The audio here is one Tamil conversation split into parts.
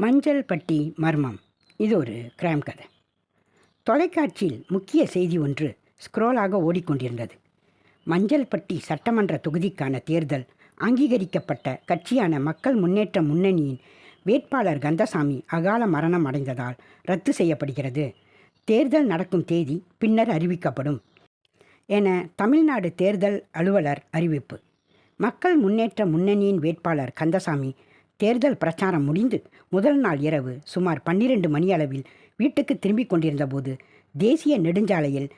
மஞ்சள் பட்டி மர்மம். இது ஒரு கிரைம் கதை. தொலைக்காட்சியில் முக்கிய செய்தி ஒன்று ஸ்க்ரோலாக ஓடிக்கொண்டிருந்தது. மஞ்சள் பட்டி சட்டமன்ற தொகுதிக்கான தேர்தல் அங்கீகரிக்கப்பட்ட கட்சியான மக்கள் முன்னேற்ற முன்னணியின் வேட்பாளர் கந்தசாமி அகால மரணம் அடைந்ததால் ரத்து செய்யப்படுகிறது. தேர்தல் நடக்கும் தேதி பின்னர் அறிவிக்கப்படும் என தமிழ்நாடு தேர்தல் அலுவலர் அறிவிப்பு. மக்கள் முன்னேற்ற முன்னணியின் வேட்பாளர் கந்தசாமி தேர்தல் பிரச்சாரம் முடிந்து முதல் நாள் இரவு சுமார் பன்னிரண்டு மணியளவில் வீட்டுக்கு திரும்பிக் கொண்டிருந்தபோது தேசிய நெடுஞ்சாலையில்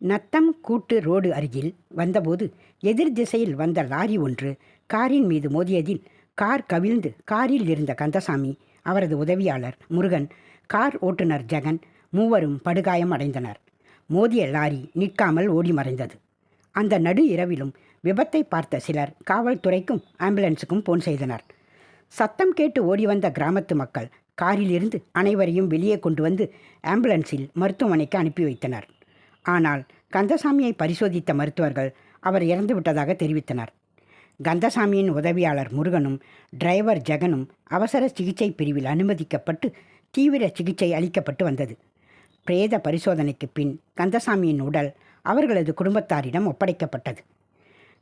நத்தம் கூட்டு ரோடு அருகில் வந்தபோது எதிர் திசையில் வந்த லாரி ஒன்று காரின் மீது மோதியதில் கார் கவிழ்ந்து காரில் இருந்த கந்தசாமி அவரது உதவியாளர் முருகன் கார் ஓட்டுநர் ஜெகன் மூவரும் படுகாயம் அடைந்தனர். மோதிய லாரி நிற்காமல் ஓடி மறைந்தது. அந்த நடு இரவிலும் விபத்தை பார்த்த சிலர் காவல்துறைக்கும் ஆம்புலன்ஸுக்கும் போன் செய்தனர். சத்தம் கேட்டு ஓடி வந்த கிராமத்து மக்கள் காரிலிருந்து அனைவரையும் வெளியே கொண்டு வந்து ஆம்புலன்ஸில் மருத்துவமனைக்கு அனுப்பி வைத்தனர். ஆனால் கந்தசாமியை பரிசோதித்த மருத்துவர்கள் அவர் இறந்து விட்டதாக தெரிவித்தனர். கந்தசாமியின் உதவியாளர் முருகனும் டிரைவர் ஜெகனும் அவசர சிகிச்சை பிரிவில் அனுமதிக்கப்பட்டு தீவிர சிகிச்சை அளிக்கப்பட்டு வந்தது. பிரேத பரிசோதனைக்கு பின் கந்தசாமியின் உடல் அவர்களது குடும்பத்தாரிடம் ஒப்படைக்கப்பட்டது.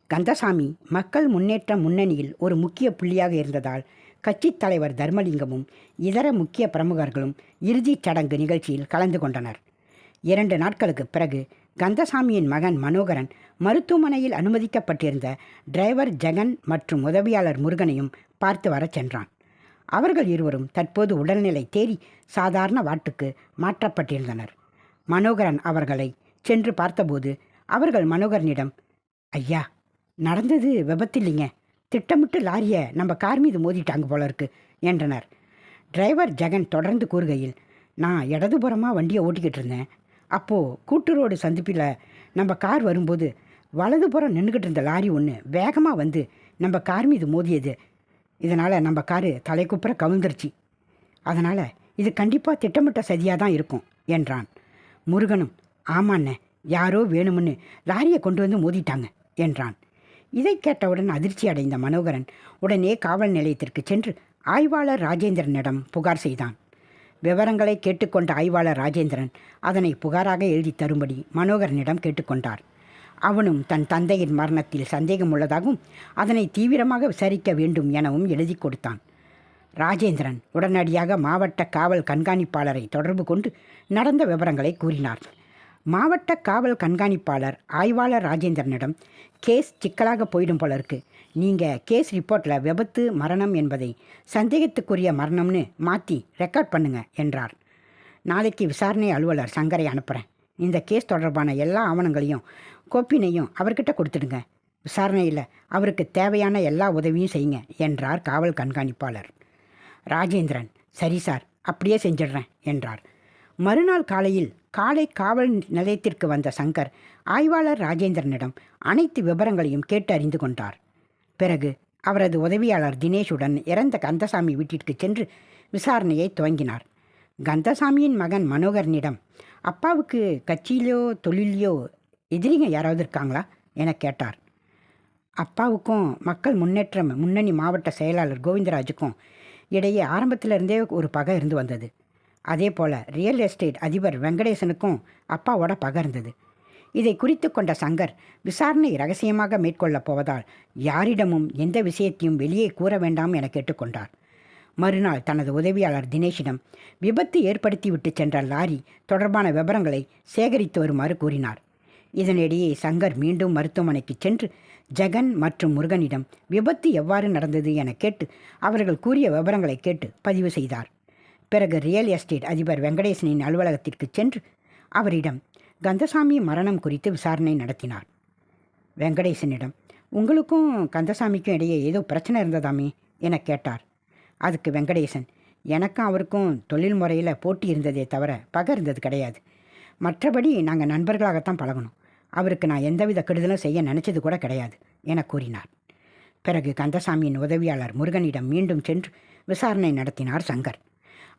கந்தசாமி மக்கள் முன்னேற்ற முன்னணியில் ஒரு முக்கிய புள்ளியாக இருந்ததால் கட்சித் தலைவர் தர்மலிங்கமும் இதர முக்கிய பிரமுகர்களும் இறுதிச் சடங்கு நிகழ்ச்சியில் கலந்து கொண்டனர். இரண்டு நாட்களுக்கு பிறகு கந்தசாமியின் மகன் மனோகரன் மருத்துவமனையில் அனுமதிக்கப்பட்டிருந்த டிரைவர் ஜெகன் மற்றும் உதவியாளர் முருகனையும் பார்த்து வரச் சென்றான். அவர்கள் இருவரும் தற்போது உடல்நிலை தேறி சாதாரண வாட்டுக்கு மாற்றப்பட்டிருந்தனர். மனோகரன் அவர்களை சென்று பார்த்தபோது அவர்கள் மனோகரனிடம் ஐயா நடந்தது விபத்தில்லைங்க. திட்டமிட்டு லாரியை நம்ம கார் மீது மோதிட்டாங்க போல இருக்கு என்றனர். டிரைவர் ஜெகன் தொடர்ந்து கூறுகையில் நான் இடதுபுறமாக வண்டியை ஓட்டிக்கிட்டு இருந்தேன். அப்போது கூட்டு ரோடு சந்திப்பில் நம்ம கார் வரும்போது வலதுபுறம் நின்றுக்கிட்டு இருந்த லாரி ஒன்று வேகமாக வந்து நம்ம கார் மீது மோதியது. இதனால் நம்ம காரு தலைக்குப்புற கவிழ்ந்துருச்சு. அதனால் இது கண்டிப்பாக திட்டமிட்ட சதியாக தான் இருக்கும் என்றான். முருகனும் ஆமாண்ணே யாரோ வேணும்னு லாரியை கொண்டு வந்து மோதிட்டாங்க என்றான். இதை கேட்டவுடன் அதிர்ச்சி அடைந்த மனோகரன் உடனே காவல் நிலையத்திற்கு சென்று ஆய்வாளர் ராஜேந்திரனிடம் புகார் செய்தான். விவரங்களை கேட்டுக்கொண்ட ஆய்வாளர் ராஜேந்திரன் அதனை புகாராக எழுதி தரும்படி மனோகரனிடம் கேட்டுக்கொண்டார். அவனும் தன் தந்தையின் மரணத்தில் சந்தேகம் உள்ளதாகவும் அதனை தீவிரமாக விசாரிக்க வேண்டும் எனவும் எழுதி கொடுத்தான். ராஜேந்திரன் உடனடியாக மாவட்ட காவல் கண்காணிப்பாளரை தொடர்பு கொண்டு நடந்த விவரங்களை கூறினார். மாவட்ட காவல் கண்காணிப்பாளர் ஆய்வாளர் ராஜேந்திரனிடம் கேஸ் சிக்கலாக போயிடும் போல இருக்கு நீங்கள் கேஸ் ரிப்போர்ட்டில் விபத்து மரணம் என்பதை சந்தேகத்துக்குரிய மரணம்னு மாற்றி ரெக்கார்ட் பண்ணுங்க என்றார். நாளைக்கு விசாரணை அலுவலர் சங்கரை அனுப்புகிறேன் இந்த கேஸ் தொடர்பான எல்லா ஆவணங்களையும் கோப்பினையும் அவர்கிட்ட கொடுத்துடுங்க. விசாரணையில் அவருக்கு தேவையான எல்லா உதவியும் செய்யுங்க என்றார் காவல் கண்காணிப்பாளர். ராஜேந்திரன் சரி சார் அப்படியே செஞ்சிடுறேன் என்றார். மறுநாள் காலையில் காலை காவல் நிலையத்திற்கு வந்த சங்கர் ஆய்வாளர் ராஜேந்திரனிடம் அனைத்து விவரங்களையும் கேட்டு அறிந்து கொண்டார். பிறகு அவரது உதவியாளர் தினேஷுடன் இறந்த கந்தசாமி வீட்டிற்கு சென்று விசாரணையை துவங்கினார். கந்தசாமியின் மகன் மனோகரனிடம் அப்பாவுக்கு கட்சியிலோ தொழிலையோ எதிரிங்க யாராவது இருக்காங்களா? என கேட்டார். அப்பாவுக்கும் மக்கள் முன்னேற்ற முன்னணி மாவட்ட செயலாளர் கோவிந்தராஜுக்கும் இடையே ஆரம்பத்திலிருந்தே ஒரு பகை இருந்து வந்தது. அதே போல் ரியல் எஸ்டேட் அதிபர் வெங்கடேசனுக்கும் அப்பாவோட பகர்ந்தது. இதை குறித்து கொண்ட சங்கர் விசாரணை ரகசியமாக மேற்கொள்ளப் போவதால் யாரிடமும் எந்த விஷயத்தையும் வெளியே கூற வேண்டாம் என கேட்டுக்கொண்டார். மறுநாள் தனது உதவியாளர் தினேஷிடம் விபத்து ஏற்படுத்திவிட்டு சென்ற லாரி தொடர்பான விவரங்களை சேகரித்து வருமாறு கூறினார். இதனிடையே சங்கர் மீண்டும் மருத்துவமனைக்கு சென்று ஜெகன் மற்றும் முருகனிடம் விபத்து எவ்வாறு நடந்தது என கேட்டு அவர்கள் கூறிய விவரங்களை கேட்டு பதிவு செய்தார். பிறகு ரியல் எஸ்டேட் அதிபர் வெங்கடேசனின் அலுவலகத்திற்கு சென்று அவரிடம் கந்தசாமி மரணம் குறித்து விசாரணை நடத்தினார். வெங்கடேசனிடம் உங்களுக்கும் கந்தசாமிக்கும் இடையே ஏதோ பிரச்சனை இருந்ததாமே? என கேட்டார். அதுக்கு வெங்கடேசன் எனக்கும் அவருக்கும் தொழில் முறையில் போட்டி இருந்ததே தவிர பகை இருந்தது கிடையாது. மற்றபடி நாங்கள் நண்பர்களாகத்தான் பழகணும். அவருக்கு நான் எந்தவித கெடுதலும் செய்ய நினச்சது கூட கிடையாது என கூறினார். பிறகு கந்தசாமியின் உதவியாளர் முருகனிடம் மீண்டும் சென்று விசாரணை நடத்தினார் சங்கர்.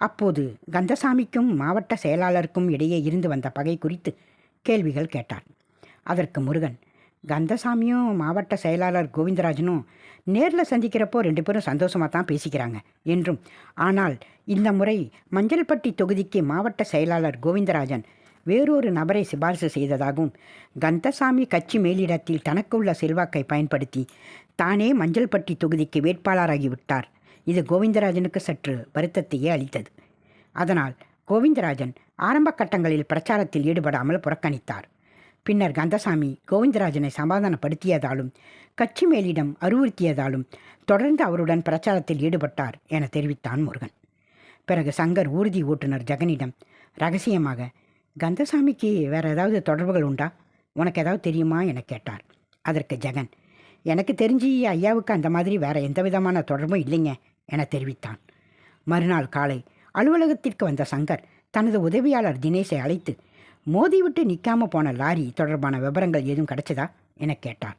அப்போது கந்தசாமிக்கும் மாவட்ட செயலாளருக்கும் இடையே இருந்து வந்த பகை குறித்து கேள்விகள் கேட்டார். அதற்கு முருகன் கந்தசாமியும் மாவட்ட செயலாளர் கோவிந்தராஜனும் நேரில் சந்திக்கிறப்போ ரெண்டு பேரும் சந்தோஷமாக தான் பேசிக்கிறாங்க என்றும் ஆனால் இந்த முறை மஞ்சள்பட்டி தொகுதிக்கு மாவட்ட செயலாளர் கோவிந்தராஜன் வேறொரு நபரை சிபாரிசு செய்ததாகவும் கந்தசாமி கட்சி மேலிடத்தில் தனக்குள்ள செல்வாக்கை பயன்படுத்தி தானே மஞ்சள்பட்டி தொகுதிக்கு வேட்பாளராகிவிட்டார் இது கோவிந்தராஜனுக்கு சற்று வருத்தத்தையே அளித்தது. அதனால் கோவிந்தராஜன் ஆரம்ப கட்டங்களில் பிரச்சாரத்தில் ஈடுபடாமல் புறக்கணித்தார். பின்னர் கந்தசாமி கோவிந்தராஜனை சமாதானப்படுத்தியதாலும் கட்சி மேலிடம் அறிவுறுத்தியதாலும் தொடர்ந்து அவருடன் பிரச்சாரத்தில் ஈடுபட்டார் என தெரிவித்தான் முருகன். பிறகு சங்கர் ஊர்தி ஓட்டுநர் ஜெகனிடம் ரகசியமாக கந்தசாமிக்கு வேற ஏதாவது தொடர்புகள் உண்டா? உனக்கு ஏதாவது தெரியுமா? என கேட்டார். அதற்கு ஜெகன் எனக்கு தெரிஞ்சு ஐயாவுக்கு அந்த மாதிரி வேற எந்த விதமான தொடர்பும் இல்லைங்க. என தெரிவித்தான். மறுநாள் காலை அலுவலகத்திற்கு வந்த சங்கர் தனது உதவியாளர் தினேஷை அழைத்து மோதிவிட்டு நிற்காம போன லாரி தொடர்பான விவரங்கள் ஏதும் கிடைச்சதா? என கேட்டார்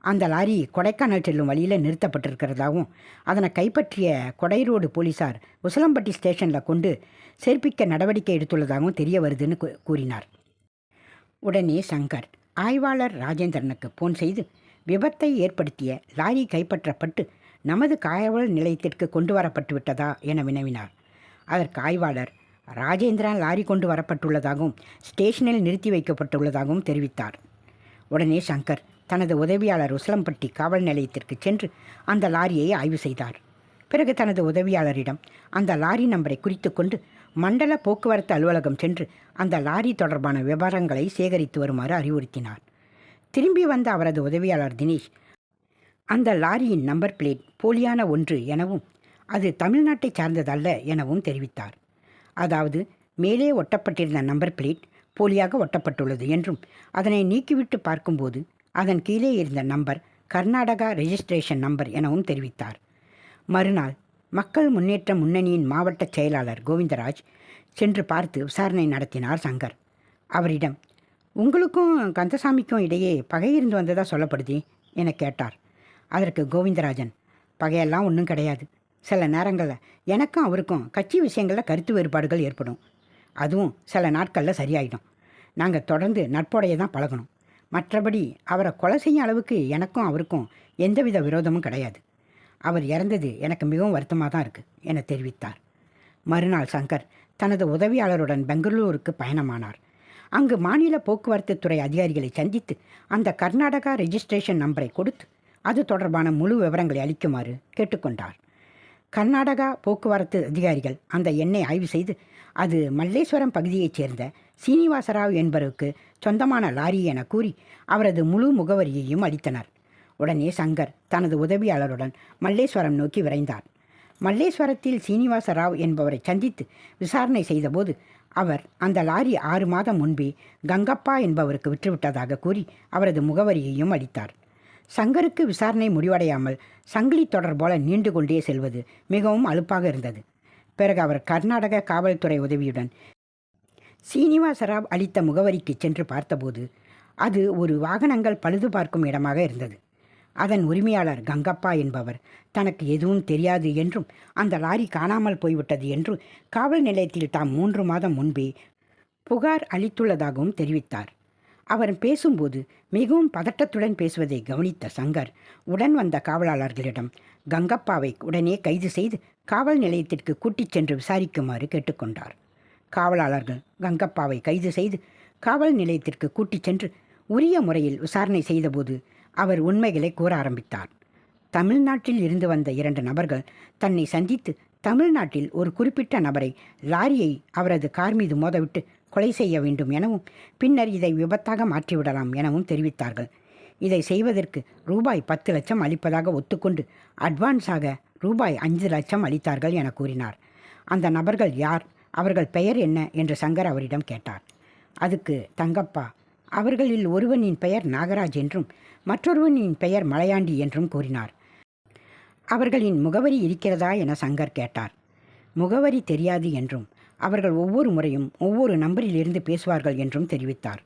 அந்த லாரி கொடைக்கானல் செல்லும் வழியில் நிறுத்தப்பட்டிருக்கிறதாகவும் அதனை கைப்பற்றிய கொடை ரோடு போலீசார் உசலம்பட்டி ஸ்டேஷனில் கொண்டு சேர்ப்பிக்க நடவடிக்கை எடுத்துள்ளதாகவும் தெரிய வருதுன்னு கூறினார். உடனே சங்கர் ஆய்வாளர் ராஜேந்திரனுக்கு போன் செய்து விபத்தை ஏற்படுத்திய லாரி கைப்பற்றப்பட்டு நமது காயவல் நிலையத்திற்கு கொண்டு வரப்பட்டு விட்டதா என வினவினார். அதற்கு ஆய்வாளர் ராஜேந்திரன் லாரி கொண்டு வரப்பட்டுள்ளதாகவும் ஸ்டேஷனில் நிறுத்தி வைக்கப்பட்டுள்ளதாகவும் தெரிவித்தார். உடனே சங்கர் தனது உதவியாளர் உசலம்பட்டி காவல் நிலையத்திற்கு சென்று அந்த லாரியை ஆய்வு செய்தார். பிறகு தனது உதவியாளரிடம் அந்த லாரி நம்பரை குறித்து கொண்டு மண்டல போக்குவரத்து அலுவலகம் சென்று அந்த லாரி தொடர்பான விவரங்களை சேகரித்து வருமாறு அறிவுறுத்தினார். திரும்பி வந்த அவரது உதவியாளர் தினேஷ் அந்த லாரியின் நம்பர் பிளேட் போலியான ஒன்று எனவும் அது தமிழ்நாட்டை சார்ந்ததல்ல எனவும் தெரிவித்தார். அதாவது மேலே ஒட்டப்பட்டிருந்த நம்பர் பிளேட் போலியாக ஒட்டப்பட்டுள்ளது என்றும் அதனை நீக்கிவிட்டு பார்க்கும்போது அதன் கீழே இருந்த நம்பர் கர்நாடகா ரெஜிஸ்ட்ரேஷன் நம்பர் எனவும் தெரிவித்தார். மறுநாள் மக்கள் முன்னேற்ற முன்னணியின் மாவட்ட செயலாளர் கோவிந்தராஜ் சென்று பார்த்து விசாரணை நடத்தினார் சங்கர். அவரிடம் உங்களுக்கும் கந்தசாமிக்கும் இடையே பகை இருந்து வந்ததாக சொல்லப்படுதே? என கேட்டார். அதற்கு கோவிந்தராஜன் பகையெல்லாம் ஒன்றும் கிடையாது. சில நேரங்களில் எனக்கும் அவருக்கும் கட்சி விஷயங்களில் கருத்து வேறுபாடுகள் ஏற்படும். அதுவும் சில நாட்களில் சரியாயிடும். நாங்கள் தொடர்ந்து நட்போடைய தான் பழகணும். மற்றபடி அவரை கொலை செய்யும் அளவுக்கு எனக்கும் அவருக்கும் எந்தவித விரோதமும் கிடையாது. அவர் இறந்தது எனக்கு மிகவும் வருத்தமாக தான் இருக்குது என தெரிவித்தார். மறுநாள் சங்கர் தனது உதவியாளருடன் பெங்களூருக்கு பயணமானார். அங்கு மாநில போக்குவரத்து துறை அதிகாரிகளை சந்தித்து அந்த கர்நாடகா ரெஜிஸ்ட்ரேஷன் நம்பரை கொடுத்து அது தொடர்பான முழு விவரங்களை அளிக்குமாறு கேட்டுக்கொண்டார் கர்நாடகா போக்குவரத்து அதிகாரிகள் அந்த எண்ணை ஆய்வு செய்து அது மல்லேஸ்வரம் பகுதியைச் சேர்ந்த சீனிவாசராவ் என்பவருக்கு சொந்தமான லாரி என கூறி அவரது முழு முகவரியையும் அளித்தனர். உடனே சங்கர் தனது உதவியாளருடன் மல்லேஸ்வரம் நோக்கி விரைந்தார். மல்லேஸ்வரத்தில் சீனிவாசராவ் என்பவரை சந்தித்து விசாரணை செய்தபோது அவர் அந்த லாரி ஆறு மாதம் முன்பே கங்கப்பா என்பவருக்கு விற்றுவிட்டதாக கூறி அவரது முகவரியையும் அளித்தார். சங்கருக்கு விசாரணை முடிவடையாமல் சங்கிலி தொடர் போல நீண்டு கொண்டே செல்வது மிகவும் அலுப்பாக இருந்தது. பிறகு அவர் கர்நாடக காவல்துறை உதவியுடன் சீனிவாசராவ் அளித்த முகவரிக்கு சென்று பார்த்தபோது அது ஒரு வாகனங்கள் பழுது பார்க்கும் இடமாக இருந்தது. அதன் உரிமையாளர் கங்கப்பா என்பவர் தனக்கு எதுவும் தெரியாது என்றும் அந்த லாரி காணாமல் போய்விட்டது என்றும் காவல் நிலையத்தில் தாம் மூன்று மாதம் முன்பே புகார் அளித்துள்ளதாகவும் தெரிவித்தார். அவர் பேசும்போது மிகவும் பதட்டத்துடன் பேசுவதை கவனித்த சங்கர் உடன் வந்த காவலாளர்களிடம் கங்கப்பாவை உடனே கைது செய்து காவல் நிலையத்திற்கு கூட்டிச் சென்று விசாரிக்குமாறு கேட்டுக்கொண்டார். காவலாளர்கள் கங்கப்பாவை கைது செய்து காவல் நிலையத்திற்கு கூட்டிச் சென்று உரிய முறையில் விசாரணை செய்தபோது அவர் உண்மைகளை கூற ஆரம்பித்தார். தமிழ்நாட்டில் இருந்து வந்த இரண்டு நபர்கள் தன்னை சந்தித்து தமிழ்நாட்டில் ஒரு குறிப்பிட்ட நபரை லாரியை அவரது கார் மீது மோதவிட்டு கொலை செய்ய வேண்டும் எனவும் பின்னர் இதை விபத்தாக மாற்றிவிடலாம் எனவும் தெரிவித்தார்கள். இதை செய்வதற்கு ரூபாய் பத்து லட்சம் அளிப்பதாக ஒத்துக்கொண்டு அட்வான்ஸாக ரூபாய் அஞ்சு லட்சம் அளித்தார்கள் என கூறினார். அந்த நபர்கள் யார் அவர்கள் பெயர் என்ன என்று சங்கர் அவரிடம் கேட்டார். அதுக்கு தங்கப்பா அவர்களில் ஒருவனின் பெயர் நாகராஜ் என்றும் மற்றொருவனின் பெயர் மலையாண்டி என்றும் கூறினார். அவர்களின் முகவரி இருக்கிறதா என சங்கர் கேட்டார். முகவரி தெரியாது என்றும் அவர்கள் ஒவ்வொரு முறையும் ஒவ்வொரு நம்பரிலிருந்து பேசுவார்கள் என்றும் தெரிவித்தார்.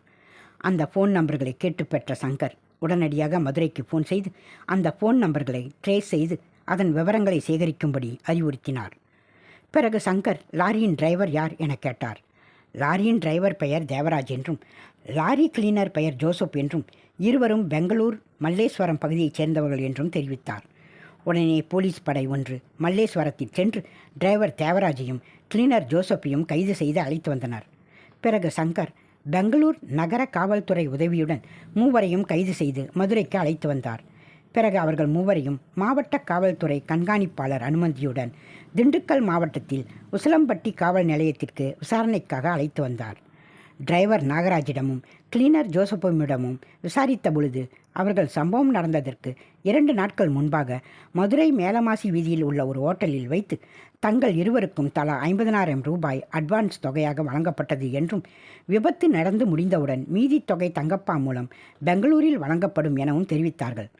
அந்த ஃபோன் நம்பர்களை கேட்டு பெற்ற சங்கர் உடனடியாக மதுரைக்கு ஃபோன் செய்து அந்த ஃபோன் நம்பர்களை ட்ரேஸ் செய்து அதன் விவரங்களை சேகரிக்கும்படி அறிவுறுத்தினார். பிறகு சங்கர் லாரியின் டிரைவர் யார்? என கேட்டார். லாரியின் டிரைவர் பெயர் தேவராஜ் என்றும் லாரி கிளீனர் பெயர் ஜோசப் என்றும் இருவரும் பெங்களூர் மல்லேஸ்வரம் பகுதியைச் சேர்ந்தவர்கள் என்றும் தெரிவித்தார். உடனே போலீஸ் படை ஒன்று மல்லேஸ்வரத்தில் சென்று டிரைவர் தேவராஜையும் கிளீனர் ஜோசப்பையும் கைது செய்து அழைத்து வந்தனர். பிறகு சங்கர் பெங்களூர் நகர காவல்துறை உதவியுடன் மூவரையும் கைது செய்து மதுரைக்கு அழைத்து வந்தார். பிறகு அவர்கள் மூவரையும் மாவட்ட காவல்துறை கண்காணிப்பாளர் அனுமதியுடன் திண்டுக்கல் மாவட்டத்தில் உசிலம்பட்டி காவல் நிலையத்திற்கு விசாரணைக்காக அழைத்து வந்தார். டிரைவர் நாகராஜிடமும் கிளீனர் ஜோசப்பமிடமும் விசாரித்த பொழுது அவர்கள் சம்பவம் நடந்ததற்கு இரண்டு நாட்கள் முன்பாக மதுரை மேலமாசி வீதியில் உள்ள ஒரு ஓட்டலில் வைத்து தங்கள் இருவருக்கும் தலா ஐம்பதனாயிரம் ரூபாய் அட்வான்ஸ் தொகையாக வழங்கப்பட்டது என்றும் விபத்து நடந்து முடிந்தவுடன் மீதி தொகை தங்கப்பா மூலம் பெங்களூரில் வழங்கப்படும் எனவும் தெரிவித்தார்கள்.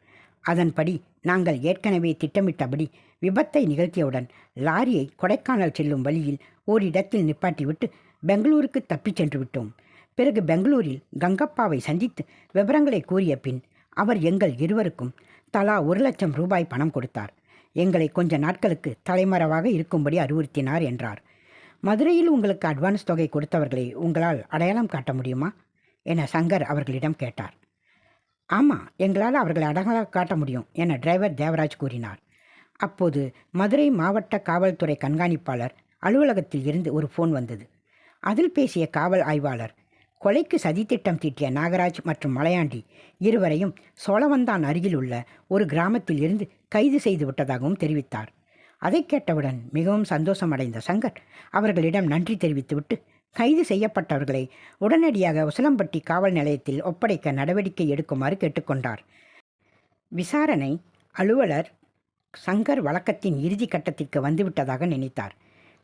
அதன்படி நாங்கள் ஏற்கனவே திட்டமிட்டபடி விபத்தை நிகழ்த்தியவுடன் லாரியை கொடைக்கானல் செல்லும் வழியில் ஓரிடத்தில் நிப்பாட்டிவிட்டு பெங்களூருக்கு தப்பிச் சென்று விட்டோம் பிறகு பெங்களூரில் கங்கப்பாவை சந்தித்து விவரங்களை கூறிய பின் அவர் எங்கள் இருவருக்கும் தலா ஒரு லட்சம் ரூபாய் பணம் கொடுத்தார். எங்களை கொஞ்ச நாட்களுக்கு தலைமறைவாக இருக்கும்படி அறிவுறுத்தினார் என்றார். மதுரையில் உங்களுக்கு அட்வான்ஸ் தொகை கொடுத்தவர்களை உங்களால் அடையாளம் காட்ட முடியுமா? என சங்கர் அவர்களிடம் கேட்டார். ஆமாம் எங்களால் அவர்களை அடையாளம் காட்ட முடியும் என டிரைவர் தேவராஜ் கூறினார். அப்போது மதுரை மாவட்ட காவல்துறை கண்காணிப்பாளர் அலுவலகத்தில் இருந்து ஒரு ஃபோன் வந்தது. அதில் பேசிய காவல் ஆய்வாளர் கொலைக்கு சதித்திட்டம் தீட்டிய நாகராஜ் மற்றும் மலையாண்டி இருவரையும் சோழவந்தான் அருகில் உள்ள ஒரு கிராமத்தில் இருந்து கைது செய்து விட்டதாகவும் தெரிவித்தார். அதை கேட்டவுடன் மிகவும் சந்தோஷமடைந்த சங்கர் அவர்களிடம் நன்றி தெரிவித்துவிட்டு கைது செய்யப்பட்டவர்களை உடனடியாக உசிலம்பட்டி காவல் நிலையத்தில் ஒப்படைக்க நடவடிக்கை எடுக்குமாறு கேட்டுக்கொண்டார். விசாரணை அலுவலர் சங்கர் வழக்கத்தின் இறுதி கட்டத்திற்கு வந்துவிட்டதாக நினைத்தார்.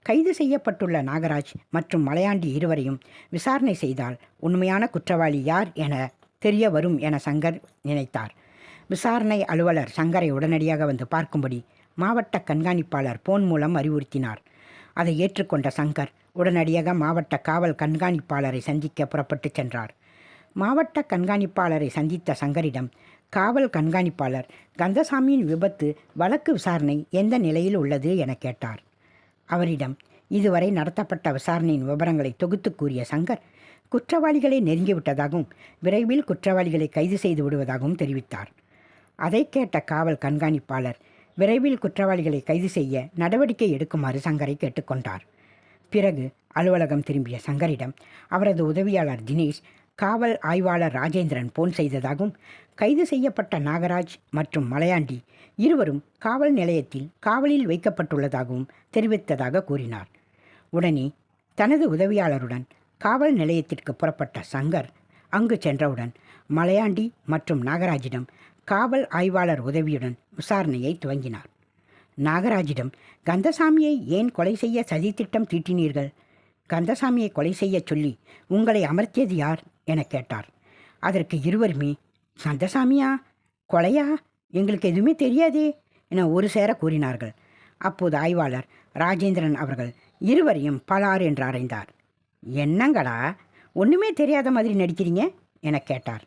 கைது செய்யப்பட்டுள்ள நாகராஜ் மற்றும் மலையாண்டி இருவரையும் விசாரணை செய்தால் உண்மையான குற்றவாளி யார் என தெரிய வரும் என சங்கர் நினைத்தார். விசாரணை அலுவலர் சங்கரை உடனடியாக வந்து பார்க்கும்படி மாவட்ட கண்காணிப்பாளர் போன் மூலம் அறிவுறுத்தினார். அதை ஏற்றுக்கொண்ட சங்கர் உடனடியாக மாவட்ட காவல் கண்காணிப்பாளரை சந்திக்க புறப்பட்டுச் சென்றார். மாவட்ட கண்காணிப்பாளரை சந்தித்த சங்கரிடம் காவல் கண்காணிப்பாளர் கந்தசாமியின் விபத்து வழக்கு விசாரணை எந்த நிலையில் உள்ளது? என கேட்டார். அவரிடம் இதுவரை நடத்தப்பட்ட விசாரணையின் விவரங்களை தொகுத்து கூறிய சங்கர் குற்றவாளிகளை நெருங்கிவிட்டதாகவும் விரைவில் குற்றவாளிகளை கைது செய்து விடுவதாகவும் தெரிவித்தார். அதை கேட்ட காவல் கண்காணிப்பாளர் விரைவில் குற்றவாளிகளை கைது செய்ய நடவடிக்கை எடுக்குமாறு சங்கரை கேட்டுக்கொண்டார் பிறகு அலுவலகம் திரும்பிய சங்கரிடம் அவரது உதவியாளர் தினேஷ் காவல் ஆய்வாளர் ராஜேந்திரன் போன் செய்ததாகவும் கைது செய்யப்பட்ட நாகராஜ் மற்றும் மலையாண்டி இருவரும் காவல் நிலையத்தில் காவலில் வைக்கப்பட்டுள்ளதாகவும் தெரிவித்ததாக கூறினார். உடனே தனது உதவியாளருடன் காவல் நிலையத்திற்கு புறப்பட்ட சங்கர் அங்கு சென்றவுடன் மலையாண்டி மற்றும் நாகராஜிடம் காவல் ஆய்வாளர் உதவியுடன் விசாரணையை துவங்கினார். நாகராஜிடம் கந்தசாமியை ஏன் கொலை செய்ய சதித்திட்டம் தீட்டினீர்கள்? கந்தசாமியை கொலை செய்யச் சொல்லி உங்களை அமர்த்தியது யார்? என கேட்டார். அதற்கு இருவருமே சந்தசாமியா கொலையா? எங்களுக்கு எதுவுமே தெரியாதே? என ஒரு சேர கூறினார்கள். அப்போது ஆய்வாளர் ராஜேந்திரன் அவர்கள் இருவரையும் பலார் என்று அறைந்தார். என்னங்கடா ஒன்றுமே தெரியாத மாதிரி நடிக்கிறீங்க? என கேட்டார்.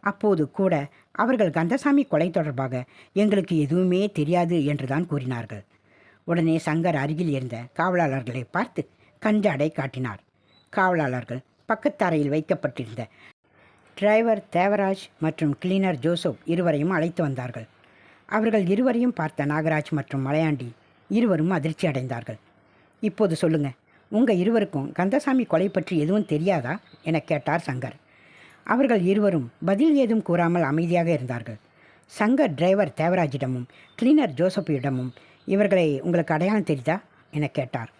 அப்போது கூட அவர்கள் கந்தசாமி கொலை தொடர்பாக எங்களுக்கு எதுவுமே தெரியாது என்றுதான் கூறினார்கள். உடனே சங்கர் அருகில் இருந்த காவலாளர்களை பார்த்து கஞ்சாடை காட்டினார். காவலாளர்கள் பக்கத்தரையில் வைக்கப்பட்டிருந்த. டிரைவர் தேவராஜ் மற்றும் கிளீனர் ஜோசப் இருவரையும் அழைத்து வந்தார்கள். அவர்கள் இருவரையும் பார்த்த நாகராஜ் மற்றும் மலையாண்டி இருவரும் அதிர்ச்சி அடைந்தார்கள். இப்போது சொல்லுங்க உங்கள் இருவருக்கும் கந்தசாமி கொலை பற்றி எதுவும் தெரியாதா? என கேட்டார் சங்கர். அவர்கள் இருவரும் பதில் ஏதும் கூறாமல் அமைதியாக இருந்தார்கள். சங்கர் டிரைவர் தேவராஜிடமும் கிளீனர் ஜோசப்பிடமும் இவர்களை உங்களுக்கு அடையாளம் தெரியுதா? என கேட்டார்.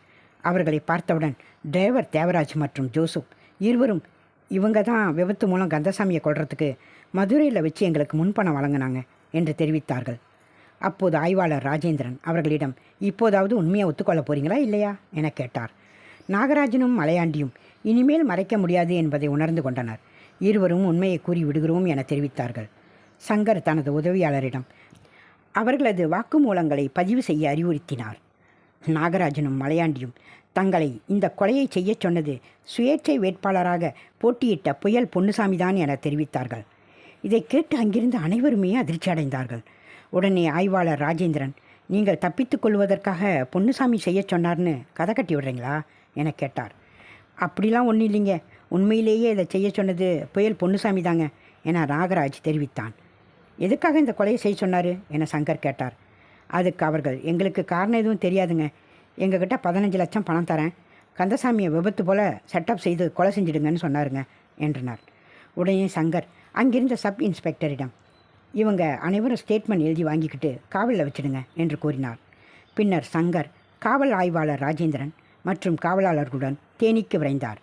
அவர்களை பார்த்தவுடன் டிரைவர் தேவராஜ் மற்றும் ஜோசப் இருவரும் இவங்க தான் விபத்து மூலம் கந்தசாமியை கொள்றதுக்கு மதுரையில் வச்சு எங்களுக்கு முன்பணம் வழங்கினாங்க என்று தெரிவித்தார்கள். அப்போது ஆய்வாளர் ராஜேந்திரன் அவர்களிடம் இப்போதாவது உண்மையை ஒத்துக்கொள்ள போகிறீங்களா இல்லையா? என கேட்டார். நாகராஜனும் மலையாண்டியும் இனிமேல் மறைக்க முடியாது என்பதை உணர்ந்து கொண்டனர். இருவரும் உண்மையை கூறி விடுகிறோம் என தெரிவித்தார்கள். சங்கர் தனது உதவியாளரிடம் அவர்களது வாக்குமூலங்களை பதிவு செய்ய அறிவுறுத்தினார். நாகராஜனும் மலையாண்டியும் தங்களை இந்த கொலையை செய்யச் சொன்னது சுயேட்சை வேட்பாளராக போட்டியிட்ட புயல் பொன்னுசாமிதான் என தெரிவித்தார்கள். இதை கேட்டு அங்கிருந்து அனைவருமே அதிர்ச்சி அடைந்தார்கள். உடனே ஆய்வாளர் ராஜேந்திரன் நீங்கள் தப்பித்துக் கொள்வதற்காக பொன்னுசாமி செய்யச் சொன்னார்னு கதை கட்டி விடுறீங்களா? என கேட்டார். அப்படிலாம் ஒன்றும் இல்லைங்க. உண்மையிலேயே இதை செய்ய சொன்னது புயல் பொன்னுசாமி தாங்க என நாகராஜ் தெரிவித்தான். எதுக்காக இந்த கொலையை செய்ய சொன்னார்? என சங்கர் கேட்டார். அதுக்கு அவர்கள் எங்களுக்கு காரணம் எதுவும் தெரியாதுங்க. எங்ககிட்ட பதினஞ்சு லட்சம் பணம் தரேன். கந்தசாமியை விபத்து போல் செட்டப் செய்து கொலை செஞ்சிடுங்கன்னு சொன்னாருங்க என்றனர் உடனே சங்கர் அங்கிருந்த சப் இன்ஸ்பெக்டரிடம் இவங்க அனைவரும் ஸ்டேட்மெண்ட் எழுதி வாங்கிக்கிட்டு காவலில் வச்சிடுங்க என்று கூறினார். பின்னர் சங்கர் காவல் ஆய்வாளர் ராஜேந்திரன் மற்றும் காவலாளர்களுடன் தேனிக்கு விரைந்தார்.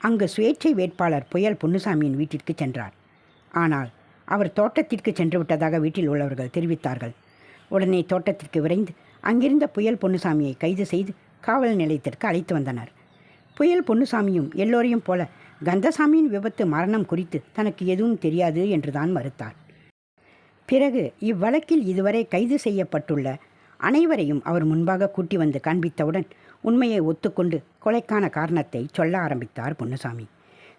அங்கு சுயேட்சை வேட்பாளர் புயல் பொன்னுசாமியின் வீட்டிற்கு சென்றார். ஆனால் அவர் தோட்டத்திற்கு சென்று விட்டதாக வீட்டில் உள்ளவர்கள் தெரிவித்தார்கள். உடனே தோட்டத்திற்கு விரைந்து அங்கிருந்த புயல் பொன்னுசாமியை கைது செய்து காவல் நிலையத்திற்கு அழைத்து வந்தனர். புயல் பொன்னுசாமியும் எல்லோரையும் போல கந்தசாமியின் விபத்து மரணம் குறித்து தனக்கு எதுவும் தெரியாது என்றுதான் மறுத்தார். பிறகு இவ்வழக்கில் இதுவரை கைது செய்யப்பட்டுள்ள அனைவரையும் அவர் முன்பாக கூட்டி வந்து காண்பித்தவுடன் உண்மையை ஒத்துக்கொண்டு கொலைக்கான காரணத்தை சொல்ல ஆரம்பித்தார் பொன்னுசாமி.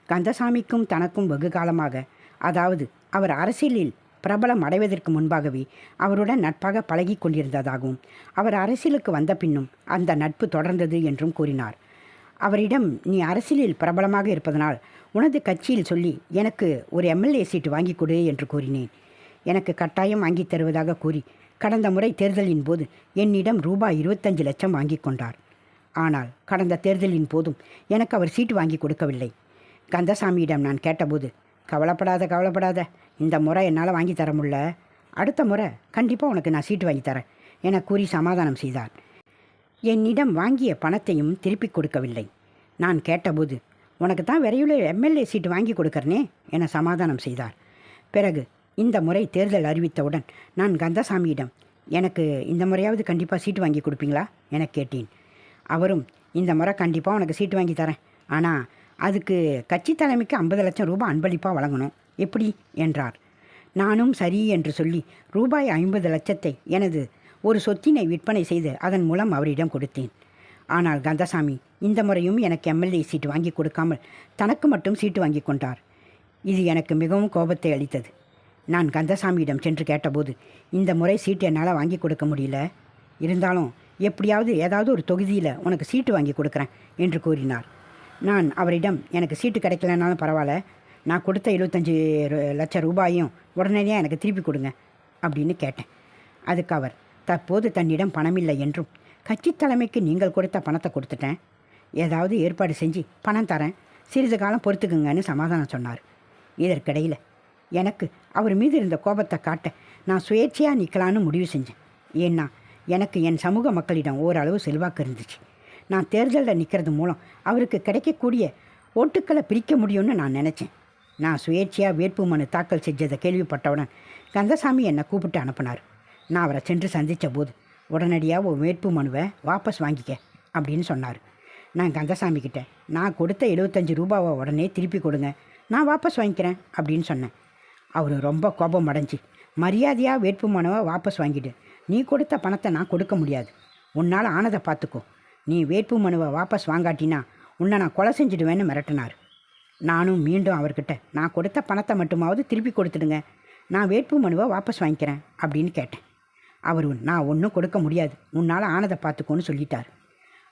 கந்தசாமிக்கும் தனக்கும் வெகு காலமாக அதாவது அவர் அரசியலில் பிரபலம் அடைவதற்கு முன்பாகவே அவருடன் நட்பாக பழகி கொண்டிருந்ததாகவும் அவர் அரசியலுக்கு வந்த பின்னும் அந்த நட்பு தொடர்ந்தது என்றும் கூறினார். அவரிடம் நீ அரசியலில் பிரபலமாக இருப்பதனால் உனது கட்சியில் சொல்லி எனக்கு ஒரு எம்எல்ஏ சீட்டு வாங்கி கொடு என்று கூறினேன். எனக்கு கட்டாயம் வாங்கி தருவதாக கூறி கடந்த முறை தேர்தலின் போது என்னிடம் ரூபாய் இருபத்தஞ்சு லட்சம் வாங்கி கொண்டார். ஆனால் கடந்த தேர்தலின் போதும் எனக்கு அவர் சீட்டு வாங்கி கொடுக்கவில்லை. கந்தசாமியிடம் நான் கேட்டபோது கவலைப்படாத கவலைப்படாத இந்த முறை என்னால் வாங்கி தர முடில அடுத்த முறை கண்டிப்பாக உனக்கு நான் சீட்டு வாங்கி தரேன் என கூறி சமாதானம் செய்தார் என்னிடம் வாங்கிய பணத்தையும் திருப்பிக் கொடுக்கவில்லை. நான் கேட்டபோது உனக்கு தான் விரைவில் எம்எல்ஏ சீட்டு வாங்கி கொடுக்கறனே என சமாதானம் செய்தார் பிறகு இந்த முறை தேர்தல் அறிவித்தவுடன் நான் கந்தசாமியிடம் எனக்கு இந்த முறையாவது கண்டிப்பாக சீட்டு வாங்கி கொடுப்பீங்களா? என கேட்டேன். அவரும் இந்த முறை கண்டிப்பாக உனக்கு சீட்டு வாங்கி தரேன். ஆனால் அதுக்கு கட்சி தலைமைக்கு ஐம்பது லட்சம் ரூபாய் அன்பளிப்பாக வழங்கணும். எப்படி? என்றார். நானும் சரி என்று சொல்லி ரூபாய் ஐம்பது லட்சத்தை எனது ஒரு சொத்தினை விற்பனை செய்து அதன் மூலம் அவரிடம் கொடுத்தேன். ஆனால் கந்தசாமி இந்த முறையும் எனக்கு எம்எல்ஏ சீட்டு வாங்கி கொடுக்காமல் தனக்கு மட்டும் சீட்டு வாங்கி கொண்டார். இது எனக்கு மிகவும் கோபத்தை அளித்தது. நான் கந்தசாமியிடம் சென்று கேட்டபோது இந்த முறை சீட்டு என்னால் வாங்கி கொடுக்க முடியல. இருந்தாலும் எப்படியாவது ஏதாவது ஒரு தொகுதியில் உனக்கு சீட்டு வாங்கி கொடுக்குறேன் என்று கூறினார். நான் அவரிடம் எனக்கு சீட்டு கிடைக்கலனாலும் பரவாயில்ல நான் கொடுத்த எழுபத்தஞ்சி லட்சம் ரூபாயும் உடனடியாக எனக்கு திருப்பி கொடுங்க அப்படின்னு கேட்டேன். அதுக்கு அவர் தற்போது தன்னிடம் பணமில்லை என்றும் கட்சி தலைமைக்கு நீங்கள் கொடுத்த பணத்தை கொடுத்துட்டேன். ஏதாவது ஏற்பாடு செஞ்சு பணம் தரேன். சிறிது காலம் பொறுத்துக்குங்கன்னு சமாதானம் சொன்னார். இதற்கிடையில் எனக்கு அவர் மீது இருந்த கோபத்தை காட்ட நான் சுயேட்சையாக நிற்கலான்னு முடிவு செஞ்சேன். ஏன்னா எனக்கு என் சமூக மக்களிடம் ஓரளவு செல்வாக்கு இருந்துச்சு. நான் தேர்தலில் நிற்கிறது மூலம் அவருக்கு கிடைக்கக்கூடிய ஓட்டுக்களை பிரிக்க முடியும்னு நான் நினச்சேன். நான் சுயேட்சையாக வேட்பு மனு தாக்கல் செஞ்சதை கேள்விப்பட்டவுடன் கந்தசாமி என்னை கூப்பிட்டு அனுப்பினார். நான் அவரை சென்று சந்தித்த போது உடனடியாக ஒரு வேட்பு மனுவை வாபஸ் வாங்கிக்க அப்படின்னு சொன்னார். நான் கந்தசாமி கிட்ட நான் கொடுத்த எழுபத்தஞ்சு ரூபாவை உடனே திருப்பி கொடுங்க. நான் வாபஸ் வாங்கிக்கிறேன் அப்படின்னு சொன்னேன். அவர் ரொம்ப கோபம் அடைஞ்சு மரியாதையாக வேட்பு மனுவை வாபஸ் வாங்கிடு. நீ கொடுத்த பணத்தை நான் கொடுக்க முடியாது. உன்னால் ஆனதை பார்த்துக்கோ. நீ வேட்பு மனுவை வாபஸ் வாங்காட்டினா உன்னை நான் கொலை செஞ்சிடுவேன்னு மிரட்டினார். நானும் மீண்டும் அவர்கிட்ட நான் கொடுத்த பணத்தை மட்டுமாவது திருப்பி கொடுத்துடுங்க. நான் வேட்பு மனுவை வாபஸ் வாங்கிக்கிறேன் அப்படின்னு கேட்டேன். அவர் நான் ஒன்றும் கொடுக்க முடியாது. உன்னால் ஆனதை பார்த்துக்கோன்னு சொல்லிட்டார்.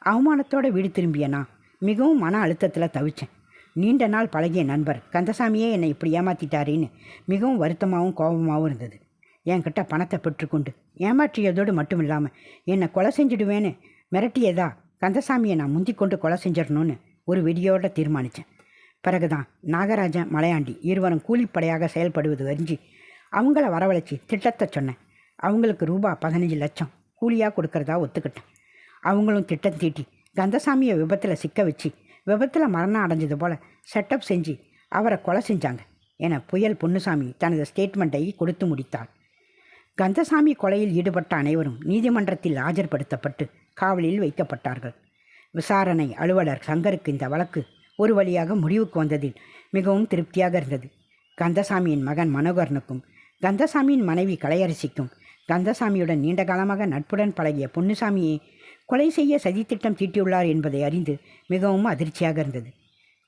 அவமானத்தோட வீடு திரும்பிய நான் மிகவும் மன அழுத்தத்தில் தவிச்சேன். நீண்ட நாள் பழகிய நண்பர் கந்தசாமியே என்னை இப்படி ஏமாத்திட்டாரேன்னு மிகவும் வருத்தமாகவும் கோபமாகவும் இருந்தது. என்கிட்ட பணத்தை பெற்றுக்கொண்டு ஏமாற்றியதோடு மட்டும் இல்லாமல் என்னை கொலை செஞ்சிடுவேன்னு மிரட்டியதா? கந்தசாமியை நான் முந்திக் கொண்டு கொலை செஞ்சிடணும்னு ஒரு வெடியோட தீர்மானித்தேன் பிறகுதான். நாகராஜன் மலையாண்டி இருவரும் கூலிப்படையாக செயல்படுவது அறிஞ்சு அவங்கள வரவழைச்சி திட்டத்தை சொன்னேன். அவங்களுக்கு ரூபா பதினஞ்சு லட்சம் கூலியாக கொடுக்கறதா ஒத்துக்கிட்டேன். அவங்களும் திட்டம் தீட்டி கந்தசாமியை விபத்தில் சிக்க வச்சு விபத்தில் மரணம் அடைஞ்சது போல் செட்டப் செஞ்சு அவரை கொலை செஞ்சாங்க என புயல் பொன்னுசாமி தனது ஸ்டேட்மெண்ட்டை கொடுத்து முடித்தார். கந்தசாமி கொலையில் ஈடுபட்ட அனைவரும் நீதிமன்றத்தில் ஆஜர்படுத்தப்பட்டு காவலில் வைக்கப்பட்டார்கள். விசாரணை அலுவலர் சங்கருக்கு இந்த வழக்கு ஒரு வழியாக முடிவுக்கு வந்ததில் மிகவும் திருப்தியாக இருந்தது. கந்தசாமியின் மகன் மனோகரனுக்கும் கந்தசாமியின் மனைவி கலையரசிக்கும் கந்தசாமியுடன் நீண்ட காலமாக நட்புடன் பழகிய பொன்னுசாமியை கொலை செய்ய சதித்திட்டம் தீட்டியுள்ளார் என்பதை அறிந்து மிகவும் அதிர்ச்சியாக இருந்தது.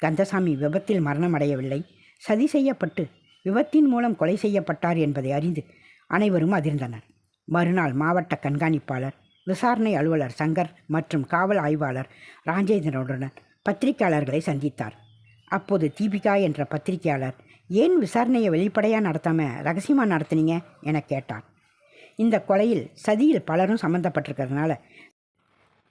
கந்தசாமி விபத்தில் மரணமடையவில்லை. சதி செய்யப்பட்டு விபத்தின் மூலம் கொலை செய்யப்பட்டார் என்பதை அறிந்து அனைவரும் அதிர்ந்தனர். மறுநாள் மாவட்ட கண்காணிப்பாளர் விசாரணை அலுவலர் சங்கர் மற்றும் காவல் ஆய்வாளர் ராஜேந்திரனுடன் பத்திரிகையாளர்களை சந்தித்தார். அப்போது தீபிகா என்ற பத்திரிகையாளர் ஏன் விசாரணையை வெளிப்படையாக நடத்தாமல் ரகசியமாக நடத்துனீங்க? என கேட்டார். இந்த கொலையில் சதியில் பலரும் சம்மந்தப்பட்டிருக்கிறதுனால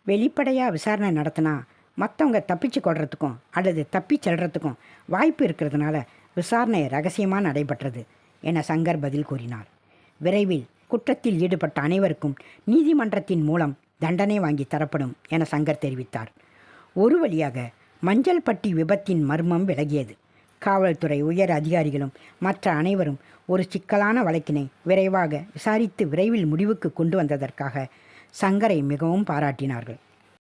வெளிப்படையாக விசாரணை நடத்தினா மற்றவங்க தப்பிச்சு கொள்றதுக்கும் அல்லது தப்பி செல்றதுக்கும் வாய்ப்பு இருக்கிறதுனால விசாரணை ரகசியமாக நடைபெற்றது என சங்கர் பதில் கூறினார். விரைவில் குற்றத்தில் ஈடுபட்ட அனைவருக்கும் நீதிமன்றத்தின் மூலம் தண்டனை வாங்கி தரப்படும் என சங்கர் தெரிவித்தார். ஒரு வழியாக மஞ்சள் பட்டி விபத்தின் மர்மம் விலகியது. காவல்துறை உயர் அதிகாரிகளும் மற்ற அனைவரும் ஒரு சிக்கலான வழக்கினை விரைவாக விசாரித்து விரைவில் முடிவுக்கு கொண்டு வந்ததற்காக சங்கரை மிகவும் பாராட்டினார்கள்.